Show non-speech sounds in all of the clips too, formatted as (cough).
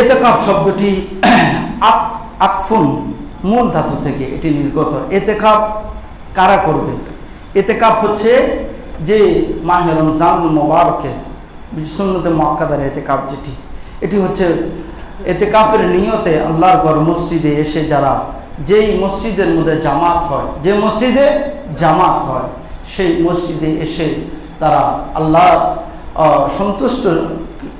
এতেকাপ শব্দটি আক আকফুন, মূল ধাতু থেকে এটি নির্গত। এতেকাপ কারা করবে? এতেকাপ হচ্ছে যে মাহে রমজান মোবারকে, সুন্নতে মক্কাদার এতেকাপ যেটি। এটি হচ্ছে এতেকাফের নিয়তে আল্লাহর ঘর মসজিদে এসে যারা যেই মসজিদের মধ্যে জামাত হয়, যে মসজিদে জামাত হয়, সেই মসজিদে এসে তারা আল্লাহ সন্তুষ্ট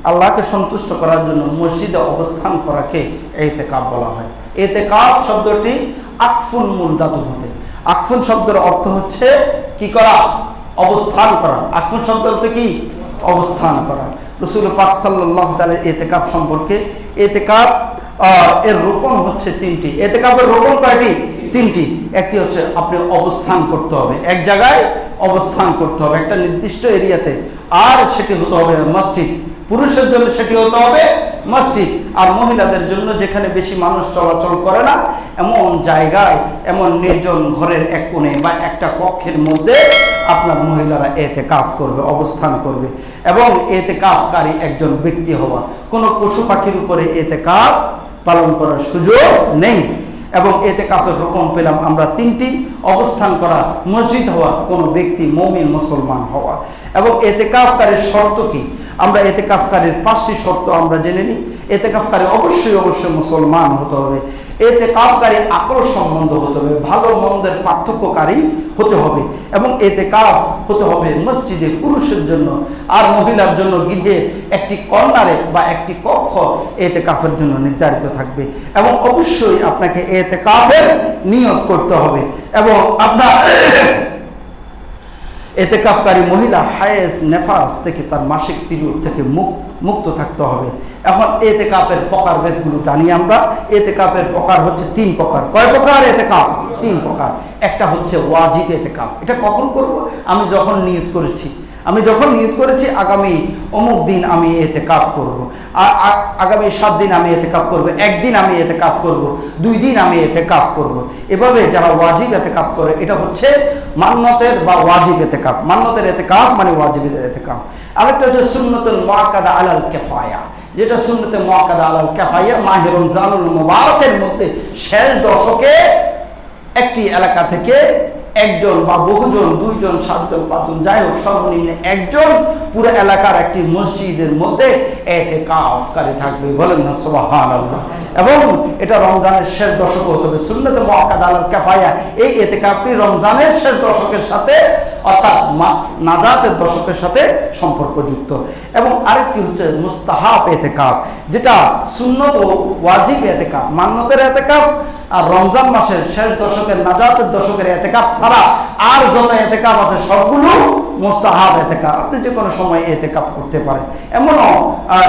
আল্লাহকে সন্তুষ্ট করার জন্য মসজিদে অবস্থান করাকে এতে কাপ বলা হয়। এতে কাপ শব্দটি আকফুন মূল ধাতু হতে। আকফুন শব্দের অর্থ হচ্ছে কি করা? অবস্থান করা। আকফুন শব্দ অর্থ কি? অবস্থান করা। রসুল পাক সাল্লাহ তালে এতে কাপ সম্পর্কে এতে কাপ এর রোপণ হচ্ছে তিনটি। এতে কাপের রোপণ কয়টি? তিনটি। একটি হচ্ছে আপনি অবস্থান করতে হবে। এক জায়গায় অবস্থান করতে হবে। একটা নির্দিষ্ট এরিয়াতে। আর সেটি হতে হবে মসজিদ। পুরুষের জন্য সেটি হতে হবে মসজিদ। আর মহিলাদের জন্য যেখানে বেশি মানুষ চলাচল করে না, এমন জায়গায়, এমন নির্জন ঘরের এক কোণে বা একটা কক্ষের মধ্যে আপনার মহিলারা এতে কাফ করবে, অবস্থান করবে। এবং এতে কাফকারী একজন ব্যক্তি হওয়া, কোনো পশু পাখির উপরে এতে কাফ পালন করার সুযোগ নেই। এবং এতে কাফের রকম পেলাম আমরা তিনটি, অবস্থান করা, মসজিদ হওয়া, কোনো ব্যক্তি মমিন মুসলমান হওয়া। এবং এতে কাফকারের শর্ত কি? আমরা এতে কাফকারের পাঁচটি শর্ত আমরা জেনে নিই। এতে কাফকারে অবশ্যই অবশ্যই মুসলমান হতে হবে। এতে কাফকারী আকল সম্বন্ধ হতে হবে, ভালো মন্দের পার্থক্যকারী হতে হবে এবং এতে কাফ হতে হবে মসজিদে পুরুষের জন্য আর মহিলার জন্য গৃহে একটি কর্নারে বা একটি কক্ষ এতে কাফের জন্য নির্ধারিত থাকবে এবং অবশ্যই আপনাকে এতে কাফের নিয়োগ করতে হবে এবং আপনার এতে কাফকারী মহিলা হায়েস, নেফাস থেকে তার মাসিক পিরিয়ড থেকে মুক্ত মুক্ত থাকতে হবে। এখন এতে কাপের প্রকারভেদগুলো জানি আমরা। এতে কাপের প্রকার হচ্ছে তিন প্রকার। কয় প্রকার এতে কাপ তিন প্রকার। একটা হচ্ছে ওয়াজিব এতে কাপ এটা কখন করব? আমি যখন নিয়োগ করেছি। আমি যখন নিয়োগ করেছি, আগামী অমুক দিন আমি এতে কাফ করব আগামী সাত দিন আমি এতে কাফ করব। একদিন আমি এতে কাফ করব। দুই দিন আমি এতে কাফ করব। এভাবে যারা ওয়াজিব এতে কাপ করে, এটা হচ্ছে মান্যতের বা ওয়াজিব এতে কাপ মান্যতের এতে কাপ মানে ওয়াজিবের এতে কাপ আরেকটা হচ্ছে সুন্নতুল মোয়াক্কাদা আলাল কেফায়া। যেটা সুন্নতে মোয়াক্কাদা আলাল কেফায়া মাহের রমজানুল মোবারকের মধ্যে শেষ দশকে একটি এলাকা থেকে একজন বা বহুজন, দুইজন, সাতজন, পাঁচজন, যাই হোক, সর্বনিম্ন একজন পুরো এলাকার একটি মসজিদের মধ্যে এতে কাফকারী থাকবে, বলেন না সোবাহান এবং এটা রমজানের শেষ দশক হতে হবে। সুন্নতে মহাকাদ আল কাফায়া, এই এতে কাপটি রমজানের শেষ দশকের সাথে, অর্থাৎ নাজাতের দশকের সাথে সম্পর্কযুক্ত। এবং আরেকটি হচ্ছে মুস্তাহাব এতে কাপ যেটা সুন্নত ও ওয়াজিব এতে কাপ মান্যতের এতে কাপ আর রমজান মাসের শেষ দশকের নাজাতের দশকের এতেকাপ ছাড়া আর যত এতেকাপ আছে, সবগুলো মোস্তাহাব এতেকাপ। আপনি যে কোনো সময় এতেকাপ করতে পারেন। এমনও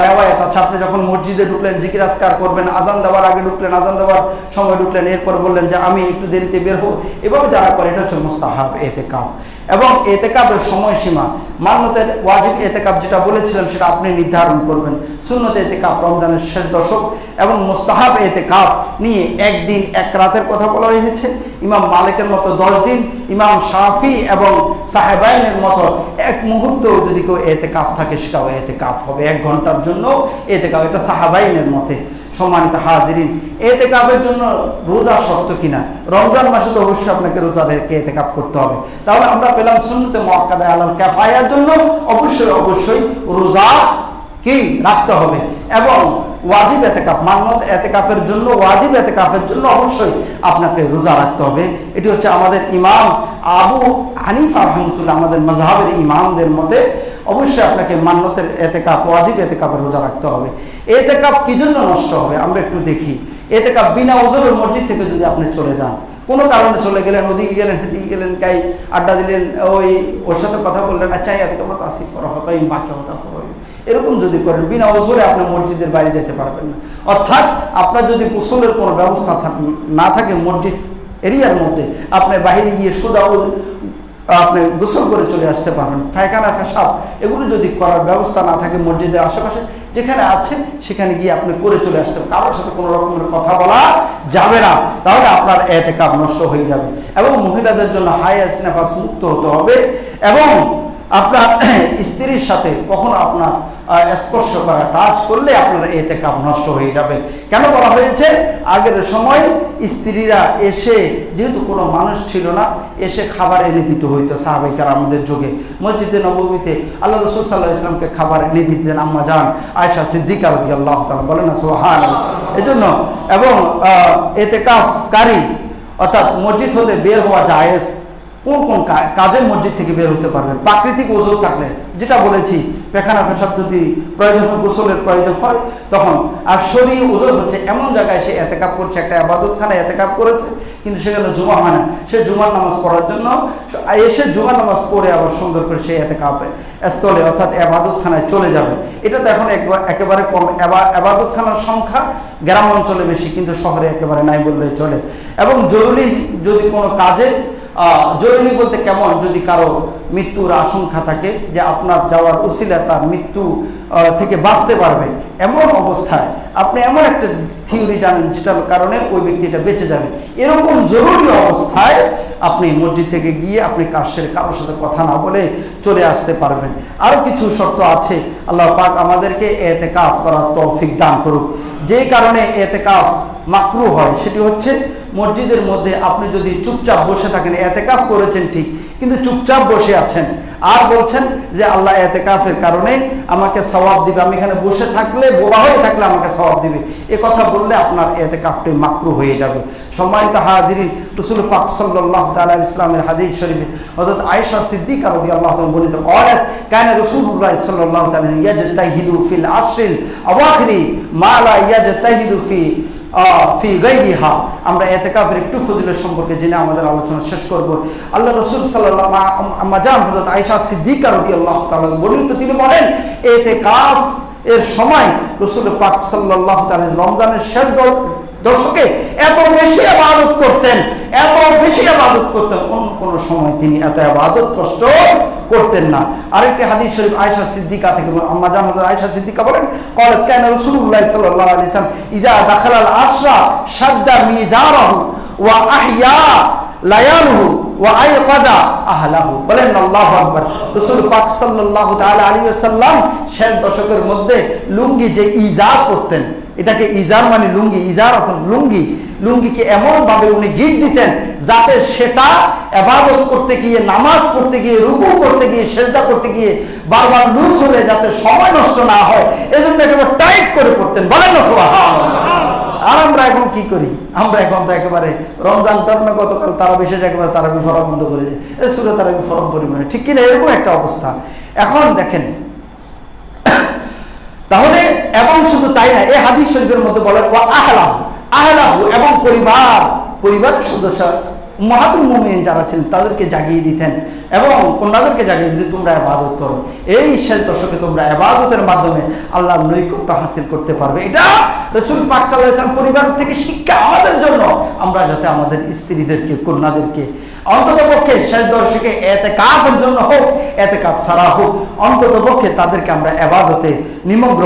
রেওয়ায়ত আছে। আপনি যখন মসজিদে ঢুকলেন, জিকির আজকার করবেন, আজান দেওয়ার আগে ঢুকলেন, আজান দেওয়ার সময় ঢুকলেন, এরপর বললেন যে, আমি একটু দেরিতে বের হব। এভাবে যারা করে, এটা হচ্ছে মোস্তাহাব এতেকাপ। এবং এতেকাপের সময়সীমা। মান্যতের ওয়াজিব এতেকাপ যেটা বলেছিলাম, সেটা আপনি নির্ধারণ করবেন। শূন্যতে এতেকাপ রমজানের শেষ দশক এবং মোস্তাহাব এতেকাপ নিয়ে একদিন এক রাতের কথা বলা হয়েছে। ইমাম মালিকের মতো দশ দিন, ইমাম শাফি এবং সাহেবাইনের মতো এক মুহূর্ত যদি কেউ এতে কাপ থাকে, সেটাও এতে কাপ হবে। এক ঘণ্টার জন্য এতে কাপ এটা সাহাবাইনের মতে। সম্মানিত হাজিরিন এতে কাপের জন্য রোজা শর্ত কিনা? রমজান মাসে তো অবশ্যই আপনাকে রোজা রেখে এতে কাপ করতে হবে। তাহলে আমরা পেলাম শুনতে মক্কাদা আলাল ক্যাফায়ার জন্য অবশ্যই অবশ্যই রোজা কি রাখতে হবে। এবং ওয়াজিব এতেকাফ মান্নত এতেকাফের জন্য, ওয়াজিব এতেকাফের জন্য অবশ্যই আপনাকে রোজা রাখতে হবে। এটি হচ্ছে আমাদের ইমাম আবু হানিফা রহমতুল্লাহ, আমাদের মজাহের ইমামদের মতে অবশ্যই আপনাকে মান্যতের এতেকাপ, ওয়াজিব এতেকাপের রোজা রাখতে হবে। এতেকাপ কি জন্য নষ্ট হবে? আমরা একটু দেখি। এতে কাপ বিনা ওজনের মসজিদ থেকে যদি আপনি চলে যান, কোনো কারণে চলে গেলেন, ওদিকে গেলেন, সেদিকে গেলেন, কাই আড্ডা দিলেন, ওই ওর সাথে কথা বললেন আচ্ছা এত কথা আসি মাকে হতা ফরহ। এরকম যদি করেন, বিনা ওজোরে আপনি মসজিদের বাইরে যেতে পারবেন না। অর্থাৎ আপনার যদি কুশলের কোনো ব্যবস্থা না থাকে মসজিদ এরিয়ার মধ্যে, আপনি বাহিরে গিয়ে সোজা আপনি গোসল করে চলে আসতে পারবেন। ফায়খানা ফেসাব এগুলো যদি করার ব্যবস্থা না থাকে মসজিদের আশেপাশে, যেখানে আছেন, সেখানে গিয়ে আপনি করে চলে আসতে কারোর সাথে কোনো রকমের কথা বলা যাবে না। তাহলে আপনার এতে কাপ নষ্ট হয়ে যাবে। এবং মহিলাদের জন্য হাই নেফাস মুক্ত হতে হবে। এবং আপনার (clears throat) স্ত্রীর সাথে কখনো আপনার স্পর্শ করা টাচ করলে আপনার এতে কাপ নষ্ট হয়ে যাবে। কেন বলা হয়েছে? আগের সময় স্ত্রীরা এসে, যেহেতু কোনো মানুষ ছিল না, এসে খাবার এনে দিতে হইতো সাহাবাইকার আমাদের যুগে। মসজিদে নবমীতে আল্লাহ রসুল সাল্লাহ ইসলামকে খাবার এনে দিতেন। আম্মা যান আয়সা সিদ্দিকা রদি আল্লাহ তালা বলেন না সোহান এজন্য এবং এতে কাফকারী অর্থাৎ মসজিদ হতে বের হওয়া জায়েজ। কোন কোন কা- কাজে মসজিদ থেকে বের হতে পারবে প্রাকৃতিক ওজোর থাকলে, যেটা বলেছি, পেখানা পেশাব যদি প্রয়োজন হয়, গোসলের প্রয়োজন হয়, তখন আর শরীর ওজোর হচ্ছে এমন জায়গায় সে এতেকাপ করছে, একটা আবাদতখানে এতেকাপ করেছে, কিন্তু সেখানে জুমা হয় না। সে জুমার নামাজ পড়ার জন্য এসে জুমার নামাজ পড়ে আবার সুন্দর করে সে এতে এতেকাপে স্থলে, অর্থাৎ আবাদতখানায় চলে যাবে। এটা তো এখন একবার- কম আবাদতখানার সংখ্যা গ্রাম অঞ্চলে বেশি, কিন্তু শহরে একেবারে নাই বললেই চলে। এবং জরুরি যদি কোনো কাজে জরুরি বলতে কেমন যদি কারও মৃত্যুর আশঙ্কা থাকে যে আপনার যাওয়ার উসিলা তার মৃত্যু থেকে বাঁচতে পারবে, এমন অবস্থায় আপনি এমন একটা থিওরি জানেন যেটার কারণে ওই ব্যক্তিটা বেঁচে যাবে। এরকম জরুরি অবস্থায় আপনি মসজিদ থেকে গিয়ে আপনি কাশের কারোর সাথে কথা না বলে চলে আসতে পারবেন। আরও কিছু শর্ত আছে। আল্লাহ পাক আমাদেরকে এতে কাফ করার তৌফিক দান করুক। যেই কারণে এতে কাফ মাকরু হয়, সেটি হচ্ছে মসজিদের মধ্যে আপনি যদি চুপচাপ বসে থাকেন এতে কাফ করেছেন ঠিক কিন্তু চুপচাপ বসে আছেন। আর বলছেন যে, আল্লাহ এতেকাফের কারণে আমাকে সওয়াব দিবে। আমি এখানে বসে থাকলে, বোবা হয়ে থাকলে আমাকে সওয়াব দিবে। এ কথা বললে আপনার এতেকাফটি মাকরু হয়ে যাবে। সম্মানিত হাজিরিন, রসুল পাক সাল্লাহ তালা ইসলামের হাদিস শরীফে অর্থাৎ আয়েশা সিদ্দিক রদি আল্লাহ বর্ণিত করেন কেন রসুল্লাহ সাল্লাহ তালা ইয়াজ তাহিদু ফিল আশরিল আওয়াখরি মালা ইয়াজ তাহিদু ফি ফি আমরা আমরা এতেকাফের একটু ফজিলের সম্পর্কে জেনে আমাদের আলোচনা শেষ করব। আল্লাহ রসুল সাল্লাহ হজরত আয়সা সিদ্দিকা রদি আল্লাহ তিনি বলেন, এতে কাফ এর সময় রসুল পাক সাল্লাহ রমজানের শেষ দ- দশকে এত বেশি আবাদত করতেন, এত বেশি আবাদত করতেন, অন্য কোনো সময় তিনি এত আবাদত কষ্ট করতেন না। আরেকটি হাদিস শরীফ আয়সা সিদ্দিকা থেকে আম্মা জান হাজার আয়সা সিদ্দিকা বলেন কলেজ কেন রসুল্লাহ সাল্লাহ আলি ইসলাম ইজা দাখালাল আশরা সাদ্দা মিজারাহু ওয়া আহিয়া লায়ালহু ওয়া আয়কাদা আহলাহু। বলেন, আল্লাহু আকবার। পাক সাল্লাল্লাহু তাআলা আলাইহি ওয়াসাল্লাম শেষ দশকের মধ্যে লুঙ্গি যে ইজা করতেন এটাকে ইজার মানে লুঙ্গি, ইজার লুঙ্গি। লুঙ্গিকে এমন ভাবে উনি গিট দিতেন যাতে সেটা এবাদত করতে গিয়ে, নামাজ পড়তে গিয়ে, রুকু করতে গিয়ে, সেজদা করতে গিয়ে বারবার লুজ হলে যাতে সময় নষ্ট না হয়, এজন্য একেবারে টাইট করে পড়তেন। বলেন না সুবহানাল্লাহ আর আমরা এখন কি করি? আমরা এখন তো একেবারে রমজান তার না গতকাল তারা বিশেষ একেবারে তারা বিফরম বন্ধ করে দেয়। সুরে তারা বিফরম পরিমাণে। ঠিক কিনা? এরকম একটা অবস্থা। এখন দেখেন এবং শুধু তাই না এই হাদিস শরীফের মধ্যে বলে ও আহলাহু আহলাহু এবং পরিবার পরিবারের সদস্য মাহাতুল মুমিন যারা ছিলেন, তাদেরকে জাগিয়ে দিতেন এবং কন্যাদেরকে জাগিয়ে দিতে তোমরা আবাদত করো। এই শেষ দশকে তোমরা আবাদতের মাধ্যমে আল্লাহর নৈকট্য হাসিল করতে পারবে। এটা রসুল পাক সাল্লাহ পরিবার থেকে শিক্ষা আমাদের জন্য। আমরা যাতে আমাদের স্ত্রীদেরকে, কন্যাদেরকে অন্তত পক্ষে শেষ দশকে এতে কাপের জন্য হোক এতে কাপ ছাড়া হোক অন্তত পক্ষে তাদেরকে আমরা আবাদতে নিমগ্ন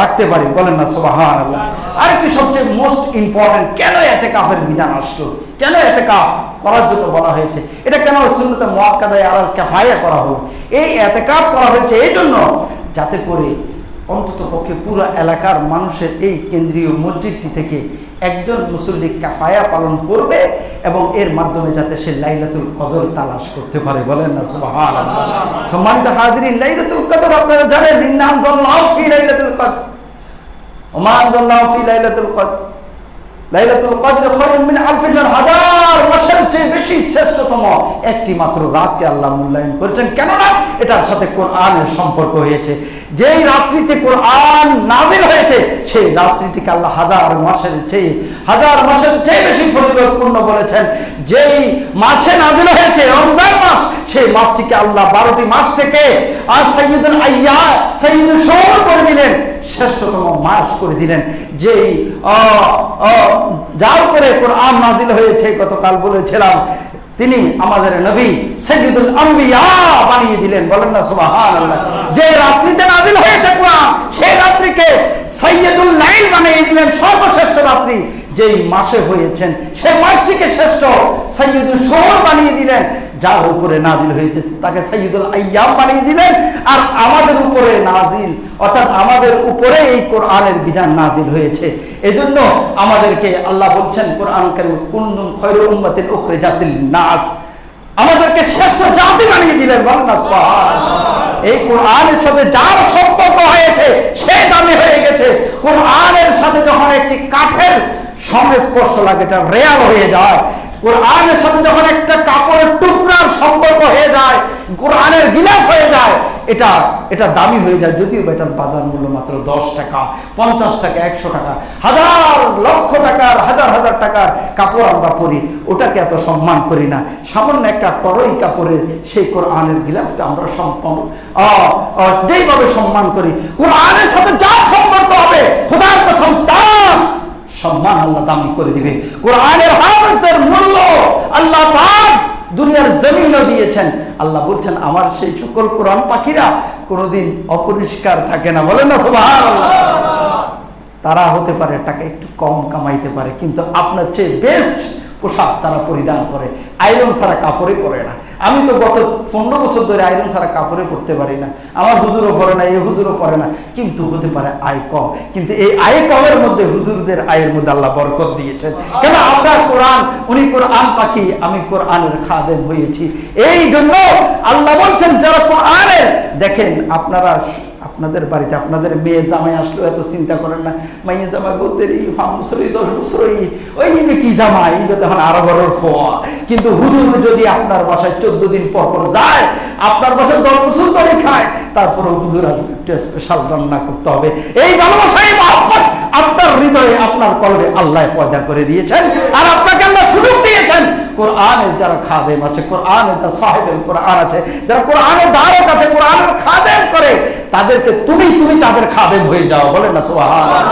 রাখতে পারি, বলেন না সোবাহান আল্লাহ আরেকটি সবচেয়ে মোস্ট ইম্পর্টেন্ট কেন এতে কাফের বিধান আসলো? কেন এতে কাফ করার জন্য বলা হয়েছে? এটা কেন সুন্নতে মহাকাদায় আর ক্যাফাইয়া করা হলো? এই এতে কাপ করা হয়েছে এই জন্য যাতে করে অন্তত পক্ষে পুরো এলাকার মানুষের এই কেন্দ্রীয় মসজিদটি থেকে একজন মুসল্লি কাফায়া পালন করবে এবং এর মাধ্যমে যাতে সে লাইলাতুল কদর তালাশ করতে পারে। বলেন না, সুবহানাল্লাহ। সম্মানিত হাজিরিন, লাইলাতুল কদর আপনারা জানেন, ইন্না আনজাল্লাহু ফি লাইলাতুল কদর। ওমা আনজাল্লাহু ফি লাইলাতুল কদর। রাত্রিটিকে হাজার মাসের চেয়ে বলেছেন। যেই মাসে নাজিল হয়েছে, রমজান মাস, সেই মাসটিকে আল্লাহ বারোটি মাস থেকে আর সৈয়দুল আইয়া করে দিলেন। শ্রেষ্ঠতম মাস করে দিলেন, যেই যার উপরে কোরআন নাজিল হয়েছে, গতকাল বলেছিলাম, তিনি আমাদের নবী সৈয়দুল আম্বিয়া বানিয়ে দিলেন। বলেন না, সুবহানাল্লাহ। যে রাত্রিতে নাজিল হয়েছে কোরআন সেই রাত্রিকে সৈয়দুল লাইল বানিয়ে দিলেন, সর্বশ্রেষ্ঠ রাত্রি। যেই মাসে হয়েছেন সেই মাসটিকে শ্রেষ্ঠ সৈয়দুল শহর বানিয়ে দিলেন। যার উপরে নাজিল হয়েছে, তাকে সাইয়দুল আইয়াম বানিয়ে দিলেন। আর আমাদের উপরে নাজিল, অর্থাৎ আমাদের উপরে এই কোরআনের বিধান নাজিল হয়েছে। এজন্য আমাদেরকে আল্লাহ বলছেন, কোরআন কারিম কুন্নুম খয়রুল উম্মাতিন উখরিজাতিল নাস। আমাদেরকে শ্রেষ্ঠ জাতি বানিয়ে দিলেন, বলেন এই কোরআনের সাথে যার সম্পর্ক হয়েছে, সে দামি হয়ে গেছে। কোরআনের সাথে যখন একটি কাঠের সংস্পর্শ লাগে, এটা রেয়াল হয়ে যায়। কোরআনের সাথে যখন একটা কাপড়ের টুকরার সম্পর্ক হয়ে যায়, কোরআনের গিলাফ হয়ে যায়, এটা এটা দামি হয়ে যায়। যদিও বা এটার বাজার মূল্য মাত্র দশ টাকা, পঞ্চাশ টাকা, একশো টাকা, হাজার লক্ষ টাকার, হাজার হাজার টাকার কাপড় আমরা পরি। ওটাকে এত সম্মান করি না। সামান্য একটা টরই কাপড়ের সেই কোরআনের গিলাফকে আমরা সম্পন্ন যেইভাবে সম্মান করি, কোরআনের সাথে যার সম্পর্ক হবে, খোদার কসম তার সম্মান আল্লাহ দামি করে দিবে। কোরআনের হাফেজদের মূল্য আল্লাহ পাক দুনিয়ার জমিনও দিয়েছেন। আল্লাহ বলছেন, আমার সেই সকল কোরআন পাখিরা কোনোদিন অপরিষ্কার থাকে না। বলেন না তারা হতে পারে টাকা একটু কম কামাইতে পারে, কিন্তু আপনার চেয়ে বেস্ট পোশাক তারা পরিধান করে। আয়রন ছাড়া কাপড়ে পরে না। আমি তো গত পনেরো বছর ধরে আয়রন ছাড়া কাপড়ে পড়তে পারি না। আমার হুজুরও পরে না, এই হুজুরও পরে না। কিন্তু হতে পারে আয় কম। কিন্তু এই আয় কমের মধ্যে হুজুরদের আয়ের মধ্যে আল্লাহ বরকত দিয়েছেন। কেন আমরা কোরআন, উনি কোরআন পাখি, আমি কোরআনের খাদেম হয়েছি। এই জন্য আল্লাহ বলছেন, যারা কোরআনের, দেখেন আপনারা আপনাদের বাড়িতে, আপনাদের মেয়ে জামাই আসলো, এত চিন্তা করেন না। মাইয়ে জামাই বলতে এই পাঁচ দশ বছরই ওই কি জামাই? তখন আরও বড় ফোয়া। কিন্তু হুজুর যদি আপনার বাসায় চোদ্দ দিন পর পর যায়, আপনার বাসায় দশ বছর ধরে খায় তারপরে হুজুর আসবে একটু স্পেশাল রান্না করতে হবে। এই মহব্বত আপনার হৃদয়ে, আপনার কলবে আল্লাহ পয়দা করে দিয়েছেন। আর আপনাকে আল্লাহ সুযোগ দিয়েছেন কোরআনের যারা খাদেম আছে কোরআনের যারা সাহেবের কোরআন আছে যারা কোরআনের ধারক আছে কোরআনের খাদেম করে তাদেরকে তুমি তুমি তাদের খাদেম হয়ে যাও। বলে না সোহান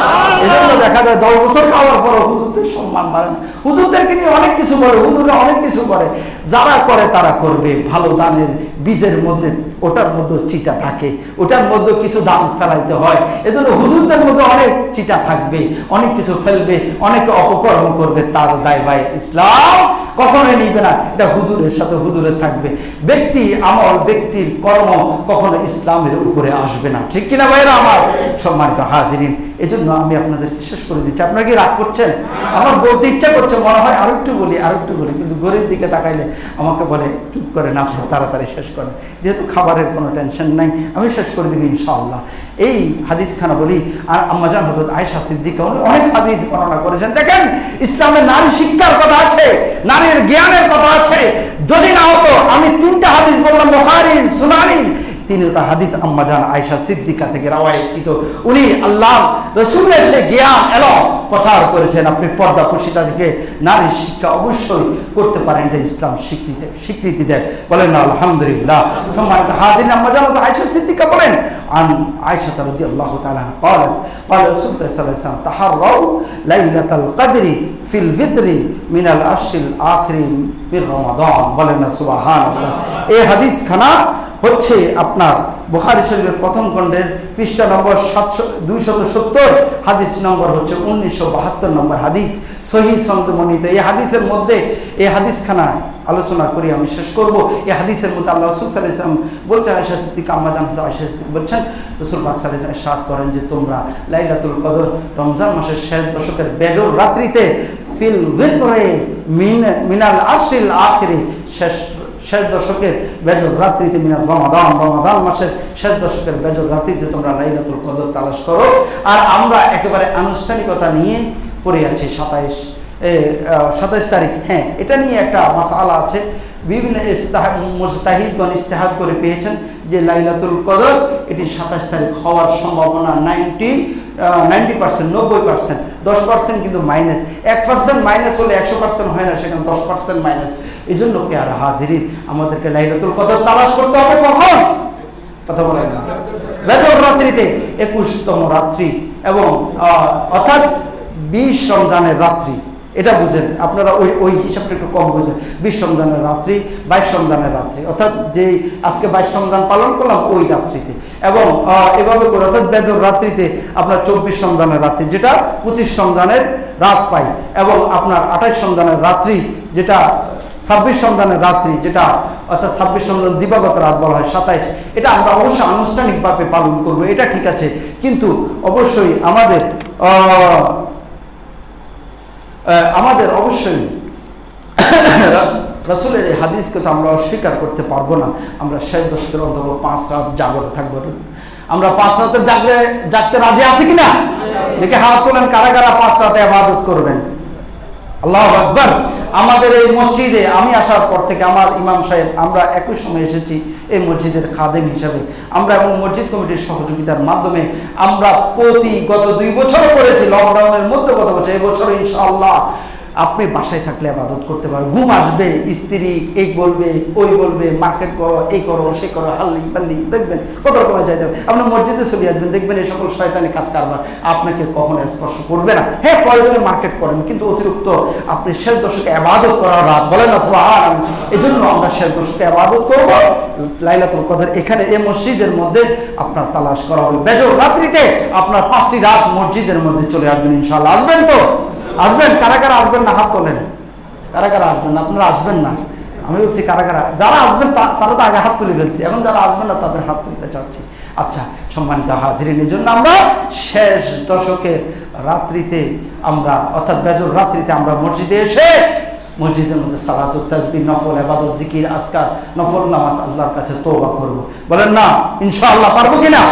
এজন্য দেখা যায় দশ বছর খাওয়ার পর হুজুরদের সম্মান বাড়ে না। হুজুরদেরকে নিয়ে অনেক কিছু করে হুজুররা অনেক কিছু করে। যারা করে তারা করবে। ভালো দানের বীজের মধ্যে, ওটার মধ্যে চিটা থাকে, ওটার মধ্যে কিছু দান ফেলাইতে হয়। এজন্য হুজুরদের মধ্যে অনেক চিটা থাকবে, অনেক কিছু ফেলবে, অনেকে অপকর্ম করবে তার দায় ভাই ইসলাম কখনোই নিবে না। এটা হুজুরের সাথে হুজুরের থাকবে। ব্যক্তি আমল, ব্যক্তির কর্ম কখনো ইসলামের উপরে আসবে না। ঠিক কিনা ভাইরা আমার? সম্মানিত হাজিরিন এজন্য আমি আপনাদেরকে শেষ করে দিচ্ছি। আপনারা কি রাগ করছেন? আমার বলতে ইচ্ছা করছে, মনে হয় আরও একটু বলি, আরও একটু বলি, কিন্তু ঘরের দিকে তাকাইলে আমাকে বলে, চুপ করে না আপনি তাড়াতাড়ি শেষ করেন। যেহেতু খাবারের কোনো টেনশন নাই, আমি শেষ করে দেবো ইনশাআল্লাহ। এই হাদিস খানা বলি, আর আম্মাজান হজরত আয়সা সিদ্দিকা, উনি অনেক হাদিস বর্ণনা করেছেন। দেখেন ইসলামের নারী শিক্ষার কথা আছে, নারীর জ্ঞানের কথা আছে। যদি না হতো, আমি তিনটা হাদিস বললাম বখারির সুনানির তিনটা হাদিস আম্মাজান আয়সা সিদ্দিকা থেকে রাওয়ায়িত উনি আল্লাহ রসুলের সে জ্ঞান এলো প্রচার করেছেন আপনি পর্দা পুষিতা থেকে নারীর শিক্ষা অবশ্যই করতে পারেন এটা ইসলাম স্বীকৃতি স্বীকৃতি দেয় বলেন না আলহামদুলিল্লাহ সম্মানিত হাদিন আম্মাজান তো আয়সা সিদ্দিকা বলেন عن عائشة رضي الله تعالى عنها قالت قال رسول الله صلى الله عليه وسلم تحروا ليلة القدر في الفطر من العشر الآخر من رمضان বলেন না সুবহানাল্লাহ এই হাদিস খানা হচ্ছে আপনার বুখারী শরীফের প্রথম খণ্ডের পৃষ্ঠা নম্বর সাতশো দুইশত সত্তর, হাদিস নম্বর হচ্ছে উনিশশো বাহাত্তর নম্বর হাদিস। সহি সন্তমণিত এই হাদিসের মধ্যে, এই হাদিসখানা আলোচনা করি আমি, শেষ করব। এই হাদিসের মধ্যে আল্লাহ রসুল সাল্লাহ ইসলাম বলছে আয়সা সিদ্দিক, আম্মা জানতে আয়সা সিদ্দিক বলছেন, রসুল পাক সাল্লাহ সাদ করেন যে তোমরা লাইলাতুল কদর, রমজান মাসের শেষ দশকের বেজর রাত্রিতে, ফিল ভিতরে মিন মিনাল আশিল আখরি, শেষ শেষ দশকের বেজর রাত্রিতে মিনাল রমাদান রমাদান মাসের শেষ দশকের বেজর রাত্রিতে তোমরা লাইলাতুল কদর তালাশ করো। আর আমরা একেবারে আনুষ্ঠানিকতা নিয়ে পড়ে আছি সাতাইশ সাতাইশ তারিখ। হ্যাঁ এটা নিয়ে একটা মাসালা আছে। বিভিন্ন মুস্তাহিদগণ ইস্তেহাদ করে পেয়েছেন যে লাইলাতুল কদর, এটি সাতাশ তারিখ হওয়ার সম্ভাবনা নাইনটি নাইনটি পার্সেন্ট, নব্বই পার্সেন্ট, দশ পার্সেন্ট কিন্তু মাইনাস। এক পার্সেন্ট মাইনাস হলে একশো পার্সেন্ট হয় না, সেখানে দশ পার্সেন্ট মাইনাস। এই জন্য কে আর হাজিরিন? আমাদেরকে লাইলাতুল কদর তালাশ করতে হবে কখন? কথা বলেন না। বেজর রাত্রিতে, একুশতম রাত্রি এবং অর্থাৎ বিশ রমজানের রাত্রি। এটা বুঝেন, আপনারা ওই ওই হিসাবটা একটু কম বুঝবেন। বিশ রমজানের রাত্রি, বাইশ রমজানের রাত্রি। অর্থাৎ যে আজকে বাইশ রমজান পালন করলাম ওই রাত্রিতে। এবং এভাবে করে, অর্থাৎ বেজর রাত্রিতে আপনার চব্বিশ রমজানের রাত্রি, যেটা পঁচিশ রমজানের রাত পাই। এবং আপনার আঠাইশ রমজানের রাত্রি, যেটা ছাব্বিশ রমজানের রাত্রি যেটা অর্থাৎ ছাব্বিশ রমজান দিবাগত রাত বলা হয় সাতাইশ এটা আমরা অবশ্যই আনুষ্ঠানিকভাবে পালন করব এটা ঠিক আছে। কিন্তু অবশ্যই আমাদের আমাদের অবশ্যই (coughs) রসুলের এই হাদিসকে তো আমরা অস্বীকার করতে পারব না। আমরা শেষ দশকের অন্তত পাঁচ রাত জাগরে থাকব। আমরা পাঁচ রাতে জাগলে জাগতে রাজি আছি কিনা? দেখে হাত তোলেন কারা কারা পাঁচ রাতে আবাদত করবেন। আল্লাহ আকবর। আমাদের এই মসজিদে আমি আসার পর থেকে আমার ইমাম সাহেব, আমরা একই সময় এসেছি এই মসজিদের খাদেম হিসাবে। আমরা এবং মসজিদ কমিটির সহযোগিতার মাধ্যমে আমরা প্রতি গত দুই বছর করেছি লকডাউনের মধ্যে গত বছর এবছর বছর ইনশাআল্লাহ আপনি বাসায় থাকলে আবাদত করতে পারেন ঘুম আসবে, স্ত্রী এই বলবে, ওই বলবে, মার্কেট করো, এই করো, সে করো, হাল্লি পাল্লি, দেখবেন কত রকমের চাই যাবে। আপনি মসজিদে চলে আসবেন, দেখবেন এই সকল শয়তানি কাজ কারবার আপনাকে কখনো স্পর্শ করবে না। হ্যাঁ প্রয়োজনে মার্কেট করেন, কিন্তু অতিরিক্ত আপনি শেষ দশকে আবাদত করার রাত, বলেন না সুবহান এই জন্য আমরা শেষ দশকে আবাদত করব। লাইলাতুল কদর, এখানে এই মসজিদের মধ্যে আপনার তালাশ করা হবে। বেজর রাত্রিতে আপনার পাঁচটি রাত মসজিদের মধ্যে চলে আসবেন, ইনশাআল্লাহ। আসবেন তো? আসবেন? কারা কারা আসবেন না? হাত তোলেন। কারা কারা আসবেন? না আপনারা আসবেন না। আমি বলছি কারা কারা? যারা আসবেন তারা তো আগে হাত তুলে ফেলছি। এখন যারা আসবেন না, তাদের হাত তুলতে চাচ্ছি। আচ্ছা সম্মানিত হাজিরিন, এই জন্য আমরা শেষ দশকের রাত্রিতে আমরা, অর্থাৎ বেজর রাত্রিতে আমরা মসজিদে এসে, মসজিদের মধ্যে সালাত তাজবি, নফল আবাদত জিকির, আজকার, নফল নামাজ আল্লাহর কাছে তোবা করব। বলেন না, ইনশাআল্লাহ পারব কিনা?